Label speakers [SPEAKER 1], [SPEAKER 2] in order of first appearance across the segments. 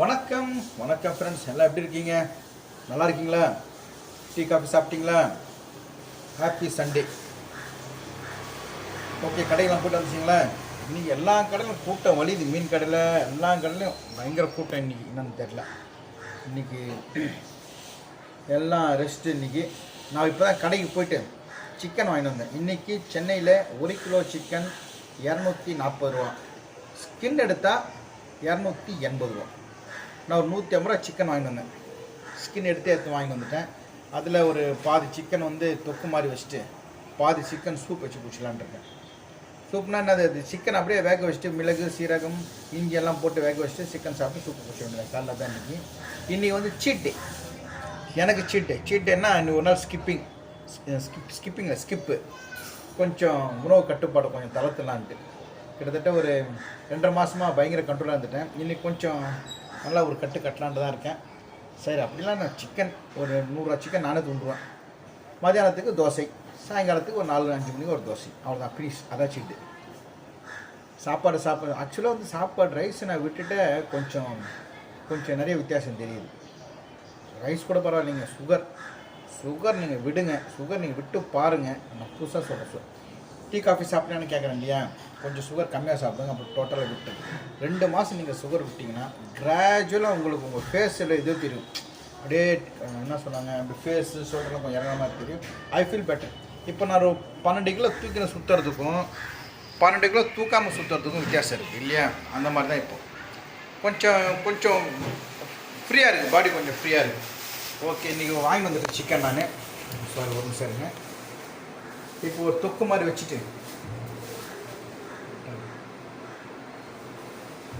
[SPEAKER 1] வணக்கம் வணக்கம் ஃப்ரெண்ட்ஸ் எல்லாம் எப்படி இருக்கீங்க நல்லா இருக்கீங்களா டீ காஃபி சாப்பிட்டீங்களா ஹாப்பி சண்டே ஓகே கடையெல்லாம் போட்டு வந்துச்சிங்களா இன்றைக்கி எல்லா கடையிலும் கூட்டம் வலியுது மீன் கடையில் எல்லா கடையிலையும் பயங்கர கூட்டம் இன்றைக்கி என்னன்னு தெரில இன்றைக்கி எல்லாம் ரெஸ்ட்டு இன்றைக்கி நான் இப்போ தான் கடைக்கு போயிட்டு சிக்கன் வாங்கிட்டு வந்தேன் இன்றைக்கி சென்னையில் ஒரு கிலோ சிக்கன் இரநூத்தி நாற்பது ரூபா ஸ்கின் எடுத்தால் இரநூத்தி எண்பது ரூபா நான் ஒரு நூற்றி ஐம்பது ரூபா சிக்கன் வாங்கி வந்தேன் ஸ்கின் எடுத்து எடுத்து வாங்கி வந்துட்டேன் அதில் ஒரு பாதி சிக்கன் வந்து தொக்கு மாதிரி வச்சுட்டு பாதி சிக்கன் சூப் வச்சு குடிச்சலான் இருக்கேன் சூப்னா என்னது அது சிக்கன் அப்படியே வேக வச்சுட்டு மிளகு சீரகம் இஞ்சி எல்லாம் போட்டு வேக வச்சுட்டு சிக்கன் சாப்பிட்டு சூப்பு குடிச்ச வேண்டியது காலைல தான் இன்றைக்கி இன்றைக்கி வந்து சீட்டு எனக்கு சீட்டு சீட்டுன்னா இன்னும் ஒரு நாள் ஸ்கிப்பிங் ஸ்கிப் ஸ்கிப்பிங்கில் ஸ்கிப்பு கொஞ்சம் உணவு கட்டுப்பாடு கொஞ்சம் தளர்த்தலான்ட்டு கிட்டத்தட்ட ஒரு ரெண்டரை மாதமாக பயங்கர கண்ட்ரோலாக இருந்துட்டேன் இன்றைக்கி கொஞ்சம் நல்லா ஒரு கட்டு கட்டலான்ட்டு தான் இருக்கேன் சரி அப்படிலாம் நான் சிக்கன் ஒரு நூறுரூவா சிக்கன் நானே தூண்டுவேன் மதியானத்துக்கு தோசை சாயங்காலத்துக்கு ஒரு நாலு அஞ்சு மணிக்கு ஒரு தோசை அவ்வளோதான் ப்ளீஸ் அதான் சீட்டு சாப்பாடு சாப்பாடு ஆக்சுவலாக வந்து சாப்பாடு ரைஸை நான் விட்டுட்டு கொஞ்சம் கொஞ்சம் நிறைய வித்தியாசம் தெரியுது ரைஸ் கூட பரவாயில்லைங்க சுகர் சுகர் நீங்கள் விடுங்க சுகர் நீங்கள் விட்டு பாருங்கள் நான் புதுசாக சொல்கிறேன் டீ காஃபி சாப்பிட்டேன்னு கேட்குறேன் இல்லையா கொஞ்சம் சுகர் கம்மியாக சாப்பிடுங்க அப்புறம் டோட்டலாக விட்டு ரெண்டு மாதம் நீங்கள் சுகர் விட்டிங்கன்னா கிராஜுவலாக உங்களுக்கு உங்கள் ஃபேஸில் இது தெரியும் அப்படியே என்ன சொன்னாங்க அப்படி ஃபேஸு ஷோல்டர்லாம் கொஞ்சம் இறங்குற மாதிரி தெரியும் ஐ ஃபீல் பெட்டர் இப்போ நான் ஒரு பன்னெண்டு கிலோ தூக்கின சுற்றுறதுக்கும் பன்னெண்டு கிலோ தூக்காமல் சுற்றுறதுக்கும் வித்தியாசம் இருக்குது இல்லையா அந்த மாதிரி தான் இப்போ கொஞ்சம் கொஞ்சம் ஃப்ரீயாக இருக்குது பாடி கொஞ்சம் ஃப்ரீயாக இருக்குது ஓகே இன்றைக்கி வாங்கி வந்துட்டு சிக்கன் நான் சார் ஒரு நிமிஷம் இருங்க இப்போ ஒரு தொக்கு மாதிரி வச்சுட்டு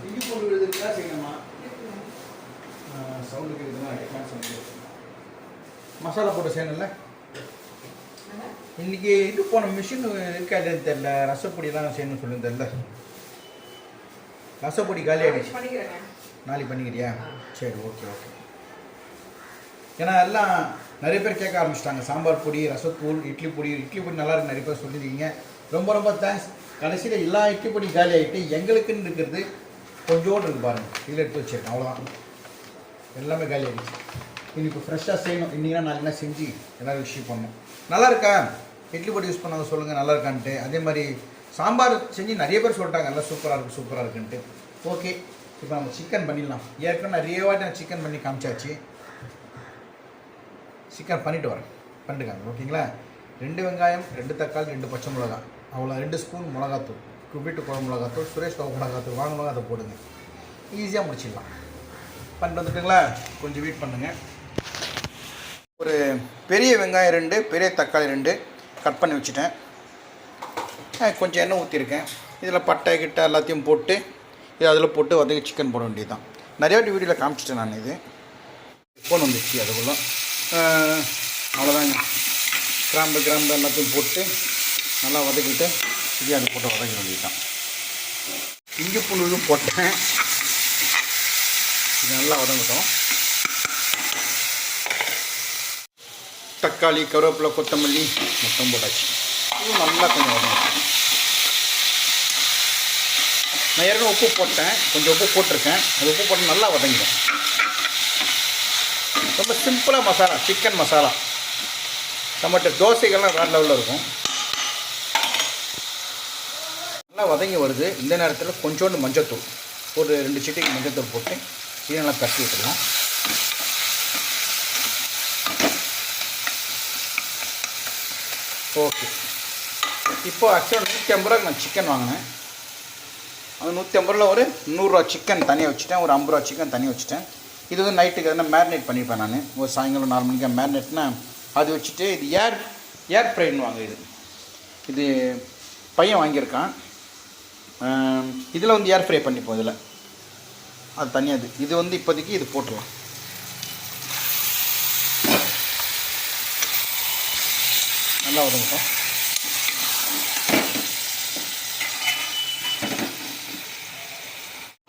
[SPEAKER 1] இடி கொண்டு விழுதுலாம் செய்யணுமா சவுண்டுக்கு இதுலாம் மசாலா போட்டு செய்யணும்ல இன்றைக்கி இது போன மிஷின் இருக்காதுன்னு தெரில ரசப்பொடிலாம் செய்யணும்னு சொல்லுன்னு தெரில ரசப்பொடி காலி ஆகிடுச்சு நாளைக்கு பண்ணிக்கிறியா சரி ஓகே ஓகே ஏன்னா எல்லாம் நிறைய பேர் கேட்க ஆரம்பிச்சிட்டாங்க சாம்பார் பொடி ரசத்தூள் இட்லி பொடி இட்லி பொடி நல்லா இருக்கு நிறைய பேர் சொல்லியிருக்கீங்க ரொம்ப ரொம்ப தேங்க்ஸ் கடைசியில் எல்லா இட்லி பொடி காலி ஆகிட்டு எங்களுக்குன்னு இருக்கிறது கொஞ்சோடு இருக்கு பாருங்கள் இதில் எடுத்து வச்சிருக்கேன் அவ்வளோதான் எல்லாமே காலி ஆகிடுச்சு இப்போ ஃப்ரெஷ்ஷாக செய்யணும் இன்றைக்கினா நான் என்ன செஞ்சு எல்லாரும் விஷயம் பண்ணணும் நல்லா இருக்கா இட்லி பொடி யூஸ் பண்ணாத சொல்லுங்கள் நல்லா இருக்கான்ட்டு அதே மாதிரி சாம்பார் செஞ்சு நிறைய பேர் சொல்லிட்டாங்க நல்லா சூப்பராக இருக்குது சூப்பராக இருக்குன்ட்டு ஓகே இப்போ நம்ம சிக்கன் பண்ணிடலாம் ஏற்கனவே நிறைய வாட்டி நான் சிக்கன் பண்ணி காமிச்சாச்சு சிக்கன் பண்ணிட்டு வரேன் பண்ணிட்டுக்காங்க ஓகேங்களா ரெண்டு வெங்காயம் ரெண்டு தக்காளி ரெண்டு பச்சை மிளகா அவ்வளோ ரெண்டு ஸ்பூன் மிளகாத்தூள் குப்பிட்டு குழம்பு மிளகாத்தூள் சுரேஷ் குழம்பு மிளகாத்தூள் வாங்கணும் அதை போடுங்க ஈஸியாக முடிச்சிடலாம் பண்ணிட்டு வந்துட்டுங்களா கொஞ்சம் வெயிட் பண்ணுங்கள் ஒரு பெரிய வெங்காயம் ரெண்டு பெரிய தக்காளி ரெண்டு கட் பண்ணி வச்சுட்டேன் கொஞ்சம் எண்ணெய் ஊற்றிருக்கேன் இதில் பட்டை கிட்ட எல்லாத்தையும் போட்டு இது அதில் போட்டு வந்து சிக்கன் போட வேண்டியது தான் நிறையா வீடியோவில் காமிச்சிட்டேன் நான் இது ஃபோன் வந்துச்சு அதுக்குள்ளே அவ்வளோதாங்க கிராம்பு கிராம்பு எல்லாத்தையும் போட்டு நல்லா வதக்கிட்டு பிரியாணி போட்டு வதக்க வேண்டியதான் இங்கே புழுவும் போட்டேன் இது நல்லா வதங்கட்டும் தக்காளி கருவேப்பிலை கொத்தமல்லி மொத்தம் போட்டாச்சு இது நல்லா கொஞ்சம் வதங்க நான் ஏற்கனவே உப்பு போட்டேன் கொஞ்சம் உப்பு போட்டிருக்கேன் அது உப்பு போட்டு நல்லா வதங்கிடும் ரொம்ப சிம்பிளாக மசாலா சிக்கன் மசாலா நம்மகிட்ட தோசைகள்லாம் வேறு லெவலில் இருக்கும் நல்லா வதங்கி வருது இந்த நேரத்தில் கொஞ்சோண்டு மஞ்சத்தூள் ஒரு ரெண்டு சிட்டிக்கு மஞ்சத்தூள் போட்டு சீனெல்லாம் நல்லா கட்டி விட்டுருவோம் ஓகே இப்போ ஆக்சுவலாக நூற்றி ஐம்பது ரூபா நான் சிக்கன் வாங்கினேன் அது நூற்றி ஐம்பது ரூபா ஒரு நூறுரூவா சிக்கன் தனியாக வச்சுட்டேன் ஒரு ஐம்பது ரூபா சிக்கன் தனியாக வச்சுட்டேன் இது வந்து நைட்டுக்கு எதனா மேரினேட் பண்ணிப்பேன் நான் ஒரு சாயங்காலம் நாலு மணிக்கு மேரினேட்னா அது வச்சுட்டு இது ஏர் ஏர் ஃப்ரைன் வாங்க இது இது பையன் வாங்கியிருக்கான் இதில் வந்து ஏர் ஃப்ரை பண்ணிப்போம் இதில் அது தனியாக இது இது வந்து இப்போதைக்கு இது போட்டுடலாம் நல்லா உதங்கட்டும்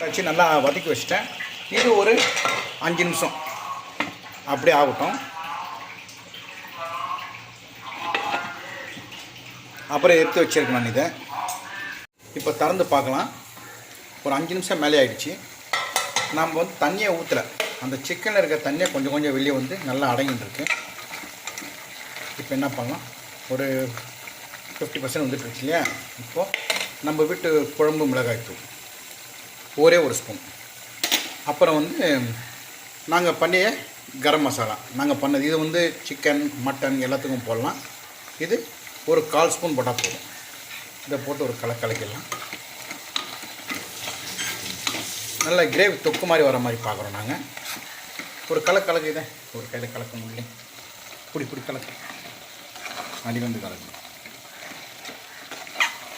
[SPEAKER 1] வச்சு நல்லா வதக்கி வச்சிட்டேன் இது ஒரு அஞ்சு நிமிஷம் அப்படியே ஆகட்டும் அப்புறம் எடுத்து வச்சிருக்கணும் நான் இதை இப்போ திறந்து பார்க்கலாம் ஒரு அஞ்சு நிமிஷம் மேலே ஆகிடுச்சு நம்ம வந்து தண்ணியை ஊற்றலை அந்த சிக்கனில் இருக்க தண்ணியை கொஞ்சம் கொஞ்சம் வெளியே வந்து நல்லா அடங்கிட்டுருக்கு இப்போ என்ன பண்ணலாம் ஒரு ஃபிஃப்டி பர்சன்ட் வந்துட்டுருச்சு இல்லையா இப்போது நம்ம வீட்டு குழம்பு மிளகாய் தூள் ஒரே ஒரு ஸ்பூன் அப்புறம் வந்து நாங்கள் பண்ணிய கரம் மசாலா நாங்கள் பண்ணது இது வந்து சிக்கன் மட்டன் எல்லாத்துக்கும் போடலாம் இது ஒரு கால் ஸ்பூன் போட்டால் போதும் இதை போட்டு ஒரு கலை கலக்கிடலாம் நல்ல கிரேவி தொக்கு மாதிரி வர மாதிரி பார்க்குறோம் நாங்கள் ஒரு கலை கலக்கு இதை ஒரு கையில் கலக்க முடியும் பிடி பிடி கலக்கு அடி வந்து கலக்கு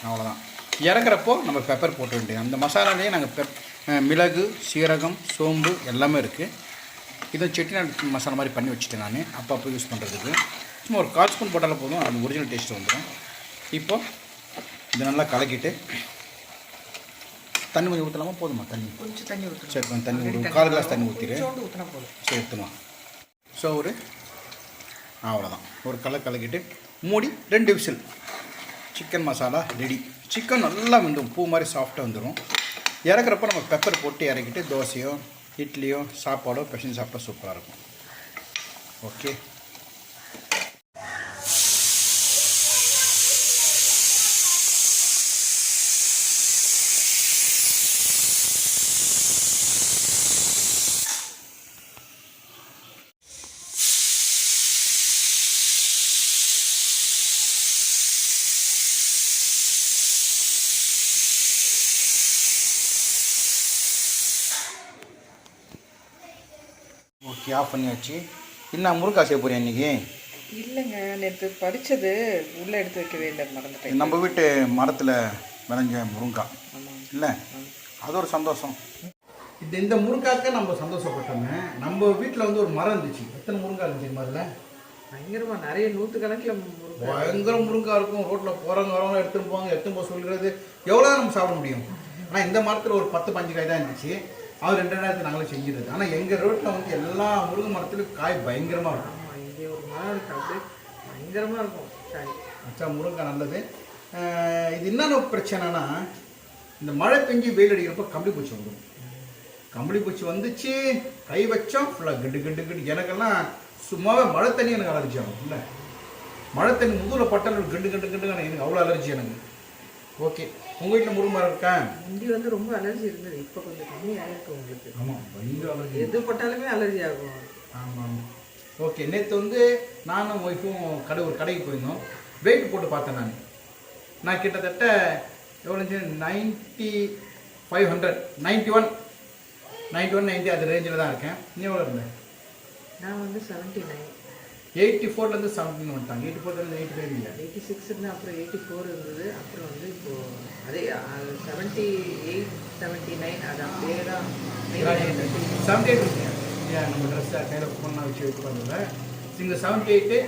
[SPEAKER 1] அவ்வளோதான் இறங்குறப்போ நம்ம பெப்பர் போட்டு வேண்டியது அந்த மசாலாலேயே நாங்கள் பெப்பர் மிளகு சீரகம் சோம்பு எல்லாமே இருக்குது இதை செட்டிநாடு மசாலா மாதிரி பண்ணி வச்சுட்டேன் நான் அப்பப்போ யூஸ் பண்ணுறதுக்கு சும்மா ஒரு கால் ஸ்பூன் போட்டால் போதும் அது ஒரிஜினல் டேஸ்ட் வந்துடும் இப்போ இதை நல்லா கலக்கிட்டு தண்ணி கொஞ்சம் ஊற்றலாமா போதுமா
[SPEAKER 2] தண்ணி கொஞ்சம் தண்ணி ஊற்றி
[SPEAKER 1] சரி கொஞ்சம் தண்ணி ஊற்றி கால் கிளாஸ் தண்ணி ஊற்றிடுறேன் ஊற்றினா சரி ஸோ ஒரு அவ்வளோதான் ஒரு கலை கலக்கிட்டு மூடி ரெண்டு whistle chicken masala ready chicken நல்லா வந்துடும் பூ மாதிரி சாஃப்டாக வந்துடும் இறக்குறப்ப நம்ம பெப்பர் போட்டு இறக்கிட்டு தோசையோ இட்லியோ சாப்பாடோ பிசைஞ்சு சாப்பிட்டா சூப்பராக இருக்கும் ஓகே ஓகே ஆஃப் பண்ணியாச்சு என்ன முறுக்கா செய்ய போகிறேன் இன்றைக்கி
[SPEAKER 2] இல்லைங்க நேற்று பறித்தது உள்ளே எடுத்து வைக்கவே இல்லை மறந்துட்டேன்
[SPEAKER 1] நம்ம வீட்டு மரத்தில் விளைஞ்ச முருங்கா இல்லை அது ஒரு சந்தோஷம் இது இந்த முருங்காக்க நம்ம சந்தோஷப்பட்டோமே நம்ம வீட்டில் வந்து ஒரு மரம் இருந்துச்சு எத்தனை முருங்கா இருந்துச்சு மாதிரில
[SPEAKER 2] பயங்கரமாக நிறைய நூற்று நூற்றுக்கணக்கில்
[SPEAKER 1] பயங்கர முருங்கா இருக்கும் ரோட்டில் போகிறவங்க வரவங்க எடுத்துகிட்டு போவாங்க எடுத்துன்னு போக சொல்கிறது எவ்வளோ நம்ம சாப்பிட முடியும் ஆனால் இந்த மரத்தில் ஒரு பத்து பஞ்சு காய் தான் இருந்துச்சு அவர் ரெண்டு நேரத்தில் நாங்களும் செஞ்சிருது ஆனால் எங்கள் ரோட்டில் வந்து எல்லா முருங்கை மரத்துலையும் காய் பயங்கரமாக இருக்கும்
[SPEAKER 2] இங்கே ஒரு மரம் பயங்கரமாக இருக்கும் காய்
[SPEAKER 1] அச்சா முருங்கை நல்லது இது என்னென்ன பிரச்சனைனா இந்த மழை பெஞ்சு வெயில் அடிக்கிறப்ப கம்பளி பூச்சி வந்துடும் கம்பளி பூச்சி வந்துச்சு கை வச்சோம் ஃபுல்லாக கிண்டு கிண்டு கிண்டு எனக்கெல்லாம் சும்மாவே மழை தண்ணி எனக்கு அலர்ஜி ஆகும் இல்லை மழை தண்ணி முதுகில் பட்டங்கள் கிண்டு கிண்டு கிண்டு எனக்கு அவ்வளோ அலர்ஜி எனக்கு ஓகே உங்கள் வீட்டில் முருங்கை மரம் இருக்கா
[SPEAKER 2] முந்தி வந்து ரொம்ப அலர்ஜி இருந்தது இப்போ கொஞ்சம் கம்மியாக இருக்கு உங்களுக்கு
[SPEAKER 1] ஆமாம் பயங்கர அலர்ஜி
[SPEAKER 2] எது போட்டாலுமே அலர்ஜி ஆகும் ஆமாம்
[SPEAKER 1] ஆமாம் ஓகே நேற்று வந்து நானும் ஒய்ஃபும் கடை ஒரு கடைக்கு போயிருந்தோம் வெயிட் போட்டு பார்த்தேன் நான் நான் கிட்டத்தட்ட எவ்வளோ ninety five hundred ninety one ninety one ninety அது ரேஞ்சில் தான் இருக்கேன் நீ எவ்வளோ இருந்தேன்
[SPEAKER 2] நான் வந்து செவன்ட்டி நைன்
[SPEAKER 1] எயிட்டி ஃபோர்லேருந்து செவன்டீன் வந்துட்டாங்க எயிட்டி ஃபோர்லேருந்து எயிட்டி ஃபைவ் இல்லை
[SPEAKER 2] எயிட்டி சிக்ஸ் இருந்தால் அப்புறம் எயிட்டி ஃபோர் இருந்தது அப்புறம் வந்து இப்போது அதே செவன்ட்டி எயிட் செவன்ட்டி நைன் அது அப்படியே தான்
[SPEAKER 1] செவன்ட்டி இருக்கேன் ஏன் நம்ம ட்ரெஸ்ஸை கையில் ஃபோன் வச்சு வைக்கக்கூடாதுல இந்த செவன்ட்டி எயிட்டு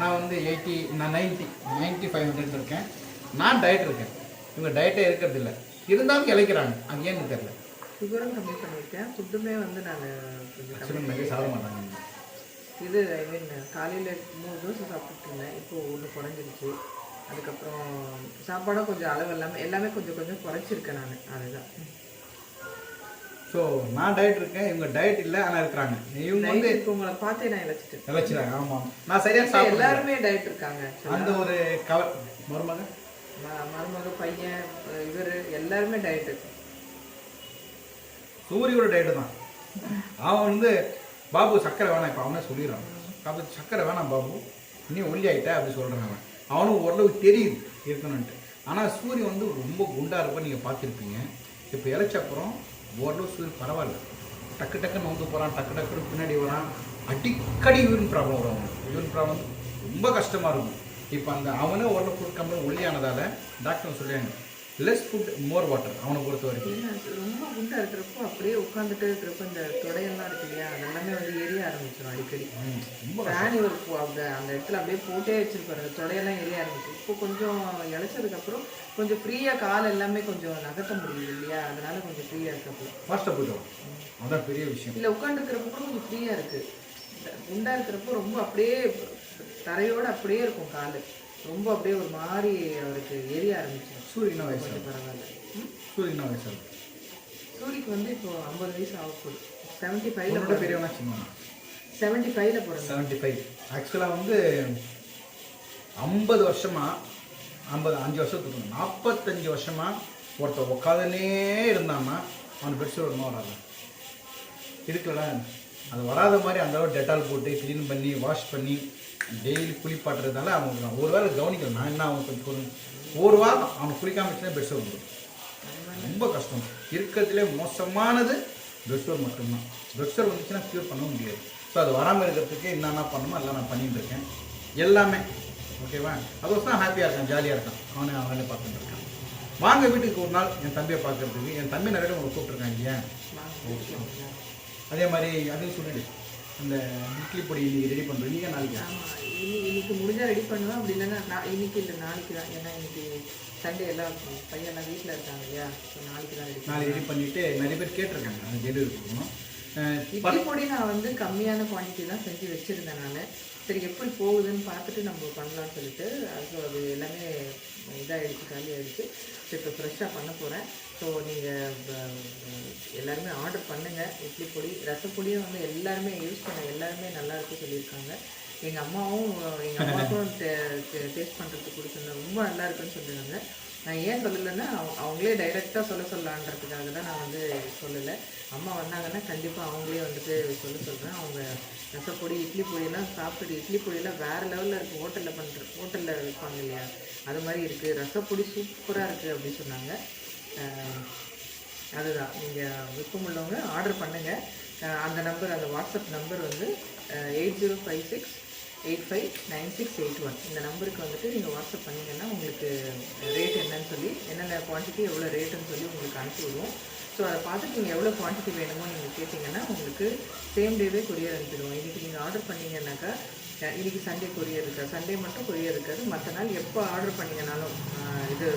[SPEAKER 1] நான் வந்து எயிட்டி நான் நைன்ட்டி நைன்ட்டி ஃபைவ் ஹண்ட்ரட் இருக்கேன் நான் டயட் இருக்கேன் இவங்க டயட்டே இருக்கிறது இல்லை இருந்தாலும் இழைக்கிறாங்க அது ஏன்னு தெரியல
[SPEAKER 2] சுகரும் கம்மி பண்ணியிருக்கேன் ஃபுட்டுமே வந்து நான்
[SPEAKER 1] கொஞ்சம் சாப்பிட மாட்டாங்க
[SPEAKER 2] இது ஐ மீன் காலையில் மூணு தோசை சாப்பிட்டுருந்தேன் இப்போது ஒன்று குறைஞ்சிருச்சு அதுக்கப்புறம் சாப்பாடும் கொஞ்சம் அளவு எல்லாமே எல்லாமே கொஞ்சம் கொஞ்சம் குறைச்சிருக்கேன் நான் அதுதான்
[SPEAKER 1] ஸோ நான் டயட் இருக்கேன் இவங்க டயட் இல்லை ஆனால் இருக்கிறாங்க இவங்க வந்து
[SPEAKER 2] இப்போ உங்களை பார்த்தே நான் இழைச்சிட்டேன்
[SPEAKER 1] இழைச்சிட்டாங்க ஆமாம் நான் சரியாக சாப்பிட
[SPEAKER 2] எல்லாருமே டயட் இருக்காங்க
[SPEAKER 1] அந்த ஒரு கவ மருமக
[SPEAKER 2] மருமக பையன் இவர் எல்லாருமே டயட் இருக்கு
[SPEAKER 1] சூரியோட டயட்டு தான் அவன் வந்து பாபு சக்கரை வேணாம் இப்போ அவனே சொல்லிடுறான் பாபு சக்கரை வேணாம் பாபு நீ ஒல்லி ஆகிட்ட அப்படி சொல்கிறான் அவன் அவனும் ஓரளவு தெரியுது இருக்கணும்ன்ட்டு ஆனால் சூரியன் வந்து ரொம்ப குண்டாக இருப்ப நீங்கள் பார்த்துருப்பீங்க இப்போ அப்புறம் ஓரளவு சூரியன் பரவாயில்ல டக்கு டக்குன்னு வந்து போகிறான் டக்கு டக்குன்னு பின்னாடி வரான் அடிக்கடி யூரின் ப்ராப்ளம் வரும் அவனுக்கு யூரின் ப்ராப்ளம் ரொம்ப கஷ்டமாக இருக்கும் இப்போ அந்த அவனே ஓரளவு கொடுக்காம ஒல்லியானதால் டாக்டர் சொல்லியாங்க லெஸ் ஃபுட் மோர் வாட்டர் அவனை பொறுத்த வரைக்கும்
[SPEAKER 2] ரொம்ப ஃபுட்டாக இருக்கிறப்போ அப்படியே உட்காந்துட்டு இருக்கிறப்போ இந்த தொடையெல்லாம் இருக்கு இல்லையா அதெல்லாமே வந்து எரிய ஆரம்பிச்சிடும் அடிக்கடி ரொம்ப ஃபேனி ஒரு அந்த அந்த இடத்துல அப்படியே போட்டே வச்சிருப்பாரு தொடையெல்லாம் எரிய ஆரம்பிச்சு இப்போ கொஞ்சம் இழைச்சதுக்கப்புறம் கொஞ்சம் ஃப்ரீயாக கால் எல்லாமே கொஞ்சம் நகர்த்த முடியுது இல்லையா அதனால கொஞ்சம் ஃப்ரீயாக இருக்கப்போ
[SPEAKER 1] ஃபாஸ்ட்டாக போயிடுவோம் அதான் பெரிய விஷயம்
[SPEAKER 2] இல்லை உட்காந்துருக்கிறப்ப கூட கொஞ்சம் ஃப்ரீயாக இருக்குது குண்டாக இருக்கிறப்போ ரொம்ப அப்படியே தரையோடு அப்படியே இருக்கும் கால் ரொம்ப அப்படியே ஒரு மாதிரி அவருக்கு எரிய ஆரம்பிச்சு
[SPEAKER 1] சூரியன் என்ன வயசு பரவாயில்ல சூரியன் என்ன வயசு
[SPEAKER 2] சூரிக்கு வந்து இப்போ ஐம்பது வயசு ஆகும் செவன்ட்டி ஃபைவ்ல
[SPEAKER 1] போட பெரியவனா சின்னவனா
[SPEAKER 2] செவன்ட்டி ஃபைவ்ல போடுறேன்
[SPEAKER 1] செவன்ட்டி ஃபைவ் ஆக்சுவலாக வந்து ஐம்பது வருஷமாக ஐம்பது அஞ்சு வருஷத்துக்கு நாற்பத்தஞ்சு வருஷமாக ஒருத்தர் உட்காந்துனே இருந்தான்னா அவன் பெருசு ஒரு நோய் வராது இருக்குல்ல அது வராத மாதிரி அந்த அளவு டெட்டால் போட்டு க்ளீன் பண்ணி வாஷ் பண்ணி டெய்லி குளிப்பாட்டுறதுனால அவங்க ஒரு வேளை கவனிக்கல நான் என்ன அவங்க கொஞ்சம் ஒரு வாரம் அவன் குளிக்காம பெட்ஷோர் வந்துடும் ரொம்ப கஷ்டம் இருக்கிறதுலே மோசமானது பெட்ஷோர் மட்டும்தான் பெட்ஷோர் வந்துச்சுன்னா க்யூர் பண்ணவும் முடியாது ஸோ அது வராமல் இருக்கிறதுக்கு என்னென்ன பண்ணணுமோ எல்லாம் நான் பண்ணிட்டு இருக்கேன் எல்லாமே ஓகேவா அது தான் ஹாப்பியாக இருக்கான் ஜாலியாக இருக்கான் அவனே அவன் வேலையை பார்த்துட்டு இருக்கான் வாங்க வீட்டுக்கு ஒரு நாள் என் தம்பியை பார்க்கறதுக்கு என் தம்பி நிறைய உங்களை கூப்பிட்டுருக்காங்க ஏன் அதே மாதிரி அதையும் சொல்லிடு இந்த இட்லி பொடி இன்னைக்கு ரெடி பண்ணுறோம் இன்றைக்கி நாளைக்கு
[SPEAKER 2] இன்னைக்கு இன்னைக்கு முடிஞ்சால் ரெடி பண்ணுவேன் அப்படி இல்லைன்னா நான் இன்னைக்கு இல்லை நாளைக்கு தான் ஏன்னா இன்னைக்கு சண்டே எல்லாம் பையன்லாம் வீட்டில் இருக்காங்க இல்லையா ஸோ
[SPEAKER 1] நாளைக்கு தான் ரெடி நாளைக்கு ரெடி பண்ணிவிட்டு நிறைய பேர் கேட்டிருக்காங்க அது கேட்டு இருக்கணும்
[SPEAKER 2] இட்லி பொடி நான் வந்து கம்மியான குவான்டிட்டி தான் செஞ்சு வச்சுருந்தேன் நான் சரி எப்படி போகுதுன்னு பார்த்துட்டு நம்ம பண்ணலாம்னு சொல்லிட்டு ஸோ அது எல்லாமே இதாகிடுச்சு காலி ஆகிடுச்சு ஸோ இப்போ ஃப்ரெஷ்ஷாக பண்ண போகிறேன் ஸோ நீங்கள் எல்லாருமே ஆர்டர் பண்ணுங்கள் இட்லி பொடி ரசப்பொடியும் வந்து எல்லாருமே யூஸ் பண்ண எல்லாருமே நல்லாயிருக்கும் சொல்லியிருக்காங்க எங்கள் அம்மாவும் எங்கள் அம்மாவுக்கும் டேஸ்ட் பண்ணுறதுக்கு கொடுத்துருந்தாங்க ரொம்ப நல்லா இருக்குன்னு சொல்லியிருந்தாங்க நான் ஏன் சொல்லலைன்னா அவங்களே டைரெக்டாக சொல்ல சொல்லலான்றதுக்காக தான் நான் வந்து சொல்லலை அம்மா வந்தாங்கன்னா கண்டிப்பாக அவங்களே வந்துட்டு சொல்ல சொல்கிறேன் அவங்க ரசப்பொடி இட்லி பொடியெல்லாம் சாப்பிட்டு இட்லி பொடியெல்லாம் வேறு லெவலில் இருக்குது ஹோட்டலில் பண்ணுற ஹோட்டலில் வைப்பாங்க இல்லையா அது மாதிரி இருக்குது ரசப்பொடி சூப்பராக இருக்குது அப்படின்னு சொன்னாங்க அதுதான் நீங்கள் விருப்பம் உள்ளவங்க ஆர்டர் பண்ணுங்கள் அந்த நம்பர் அந்த வாட்ஸ்அப் நம்பர் வந்து eight zero five six eight five nine six eight one இந்த நம்பருக்கு வந்துட்டு நீங்கள் வாட்ஸ்அப் பண்ணிங்கன்னா உங்களுக்கு ரேட் என்னன்னு சொல்லி என்னென்ன குவான்டிட்டி எவ்வளோ ரேட்டுன்னு சொல்லி உங்களுக்கு அனுப்பி விடுவோம் ஸோ அதை பார்த்துட்டு நீங்கள் எவ்வளோ குவான்டிட்டி வேணுமோ நீங்கள் கேட்டிங்கன்னா உங்களுக்கு சேம் டேவே கொரியர் அனுப்பிடுவோம் இன்றைக்கி நீங்கள் ஆர்டர் பண்ணிங்கன்னாக்கா இன்றைக்கி சண்டே கொரியர் இருக்காது சண்டே மட்டும் கொரியர் இருக்காது மற்ற நாள் எப்போ ஆர்டர் பண்ணிங்கனாலும் இது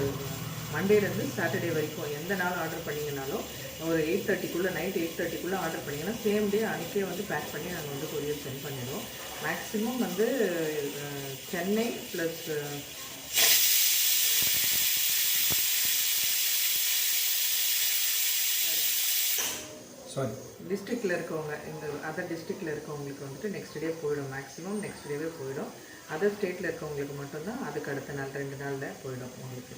[SPEAKER 2] மண்டேலேருந்து சாட்டர்டே வரைக்கும் எந்த நாள் ஆர்டர் பண்ணிங்கனாலும் ஒரு எயிட் தேர்ட்டிக்குள்ளே நைட் எயிட் தேர்ட்டிக்குள்ளே ஆர்டர் பண்ணிங்கன்னா சேம் டே அன்றைக்கே வந்து பேக் பண்ணி நாங்கள் வந்து கொரியர் சென்ட் பண்ணிடுவோம் மேக்ஸிமம் வந்து சென்னை ப்ளஸ் டிஸ்ட்ரிக்டில் இருக்கவங்க இந்த அதர் டிஸ்ட்ரிக்டில் இருக்கவங்களுக்கு வந்துட்டு நெக்ஸ்ட் டே போயிடும் மேக்ஸிமம் நெக்ஸ்ட் டேவே போயிடும் அதர் ஸ்டேட்டில் இருக்கவங்களுக்கு மட்டும்தான் அதுக்கு அடுத்த நாள் ரெண்டு நாளில் போயிடும் உங்களுக்கு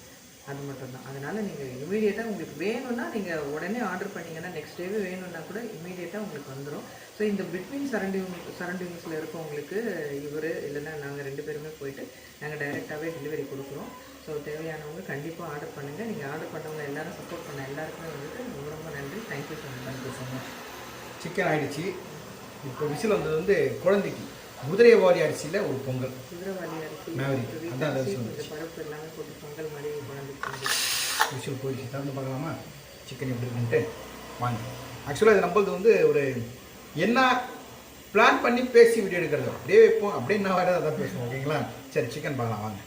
[SPEAKER 2] அது மட்டும்தான் அதனால் நீங்கள் இமீடியட்டாக உங்களுக்கு வேணும்னா நீங்கள் உடனே ஆர்டர் பண்ணிங்கன்னா நெக்ஸ்ட் டேவே வேணும்னா கூட இமீடியட்டாக உங்களுக்கு வந்துடும் ஸோ இந்த பிட்வீன் சரௌண்டிங் சரௌண்டிங்ஸில் இருக்கவங்களுக்கு இவர் இல்லைன்னா நாங்கள் ரெண்டு பேருமே போயிட்டு நாங்கள் டைரெக்டாகவே டெலிவரி கொடுக்குறோம் ஸோ தேவையானவங்க கண்டிப்பாக ஆர்டர் பண்ணுங்கள் நீங்கள் ஆர்டர் பண்ணவங்க எல்லோரும் சப்போர்ட் பண்ண எல்லாருக்குமே வந்துட்டு ரொம்ப ரொம்ப நன்றி தேங்க்யூ ஸோ மச்
[SPEAKER 1] சிக்கன் ஆகிடுச்சு இப்போ விசில் வந்தது வந்து குழந்தைக்கு குதிரைவாளி அரிசியில் ஒரு பொங்கல் அதான் விஷயம் போயிடுச்சு திறந்து பார்க்கலாமா சிக்கன் எப்படி இருக்குன்ட்டு வாங்க ஆக்சுவலாக இது நம்மளது வந்து ஒரு என்ன பிளான் பண்ணி பேசி வீடியோ எடுக்கிறது அப்படியே வைப்போம் அப்படியே நான் வேறு அதான் பேசுவோம் ஓகேங்களா சரி சிக்கன் பார்க்கலாம் வாங்க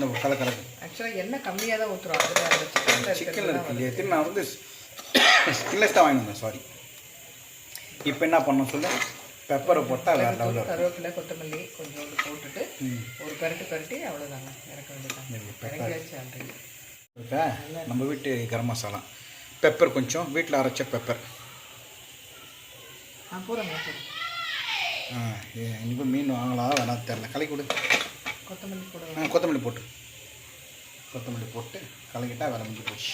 [SPEAKER 1] நம்ம கலக்கலக்கு
[SPEAKER 2] ஆக்சுவலாக என்ன கம்மியாக தான் ஊற்றுறோம்
[SPEAKER 1] சிக்கன் இருக்கு நான் வந்து ஸ்கின்லெஸ் தான் வாங்கினோம் சாரி இப்போ என்ன பண்ணும் சொல்லு பெப்பரை போட்டால் வேறு லெவலில்
[SPEAKER 2] கருவேப்பிலை கொத்தமல்லி கொஞ்சம் போட்டுட்டு ஒரு பெரட்டு பெரட்டி அவ்வளோதாங்க இறக்க வேண்டியதான்
[SPEAKER 1] நம்ம வீட்டு கரம் மசாலா பெப்பர் கொஞ்சம் வீட்டில் அரைச்ச பெப்பர் ஆ இனிப்போ மீன் வாங்கலாம் வேணாம் தெரில களை கொடு கொத்தமல்லி போடு கொத்தமல்லி போட்டு கொத்தமல்லி போட்டு கலக்கிட்டால் வேலை முடிஞ்சு போச்சு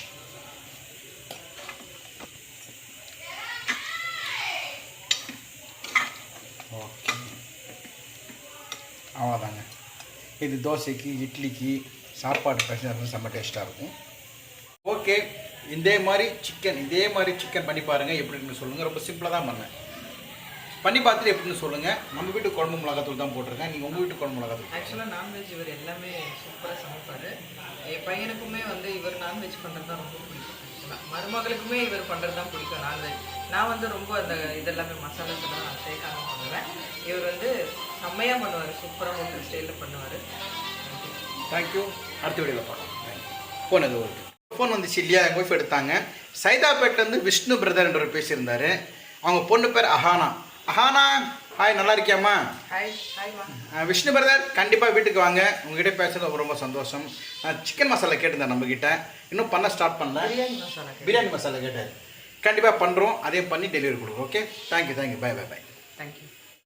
[SPEAKER 1] ஓகே அவ்வளோதாங்க இது தோசைக்கு இட்லிக்கு சாப்பாடு பிரச்சனை செம்ம டேஸ்ட்டாக இருக்கும் ஓகே இதே மாதிரி சிக்கன் இதே மாதிரி சிக்கன் பண்ணி பாருங்கள் எப்படின்னு சொல்லுங்கள் ரொம்ப சிம்பிளாக தான் பண்ணேன் பண்ணி பார்த்துட்டு எப்படின்னு சொல்லுங்கள் நம்ம வீட்டு குழம்பு மிளகாத்தூள் தான் போட்டிருக்கேன் நீங்கள் உங்கள் வீட்டு குழம்பு மிளகாத்தூள்
[SPEAKER 2] ஆக்சுவலாக நான்வெஜ் இவர் எல்லாமே சூப்பராக சமைப்பார் என் பையனுக்குமே வந்து இவர் நான்வெஜ் பண்ணுறது தான் ரொம்ப பிடிக்கும் மருமகளுக்குமே இவர் பண்ணுறது தான் பிடிக்கும் நான்வெஜ் நான் வந்து ரொம்ப அந்த இதெல்லாமே மசாலா சொல்ல நான் சேர்க்காம பண்ணுவேன் இவர் வந்து செம்மையாக பண்ணுவார் சூப்பராக ஒரு ஸ்டைலில் பண்ணுவார்
[SPEAKER 1] தேங்க்யூ அடுத்த வீடியோவில் பார்க்கலாம் தேங்க்யூ ஃபோன் எது ஒரு ஃபோன் வந்துச்சு இல்லையா எங்கள் ஒய்ஃப் எடுத்தாங்க சைதாப்பேட்லேருந்து விஷ்ணு பிரதர் பிரதர்ன்ற பேசியிருந்தார் அவங்க பொண்ணு பேர் அஹானா அஹானா ஹாய் நல்லா இருக்கியாம்மா விஷ்ணு பிரதர் கண்டிப்பாக வீட்டுக்கு வாங்க உங்ககிட்ட பேசுறது ரொம்ப சந்தோஷம் நான் சிக்கன் மசாலா கேட்டிருந்தேன் நம்மக்கிட்ட இன்னும் பண்ண ஸ்டார்ட் பண்ணல பிரியாணி மசாலா கேட்டார் கண்டிப்பாக பண்ணுறோம் அதே பண்ணி டெலிவரி கொடுக்குறோம் okay thank you thank you bye bye bye thank you